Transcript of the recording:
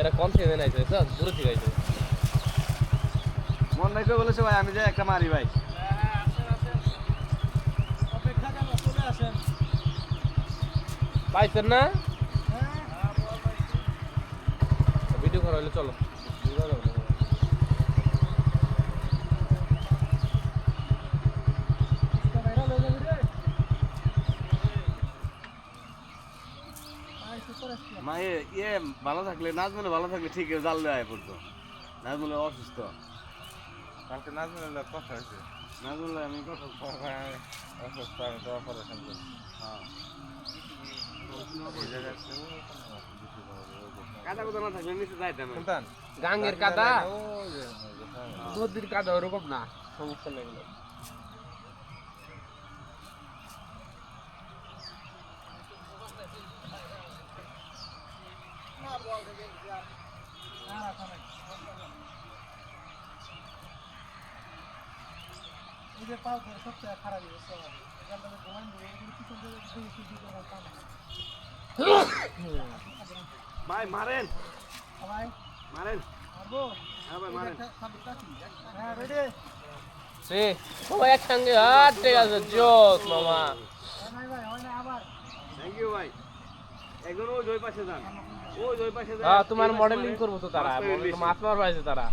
এরা কম থেকে নাইছে স্যার দূরে থেকে আইছে মন নাই করে বলেছে ভাই আমি যাই একটা মারি ভাই। পাইছেন না? ভিডিও করা হলে চলো। মা এ ইয়ে ভালো থাকলে নাজমুলে ভালো থাকলে ঠিক আছে জাল দেয় পড়তো। নাজমুলে অসুস্থ। কালকে নাজমুলের কথা হয়েছে। নাজমুলে আমি কথা অসুস্থ আমি তো অপারেশন করছি। হ্যাঁ। এই জায়গায় কাদা কোথা না থাকলে যে, ওই যে, হ্যাঁ। নদীর কাদা ওরকম না সমস্যা নেই এগুলো। ভাই মারেন মারেন হ্যাঁ ভাই মারেন সে সবাই একসঙ্গে হাত ঠিক আছে জোস মামা। থ্যাংক ইউ ভাই। একজন ওই পাশে যান। ওই ওই পাশে যান। হ্যাঁ তোমার মডেলিং করব তো তারা মাছ পাবে বেশি। মাছ মারবা আছে তারা।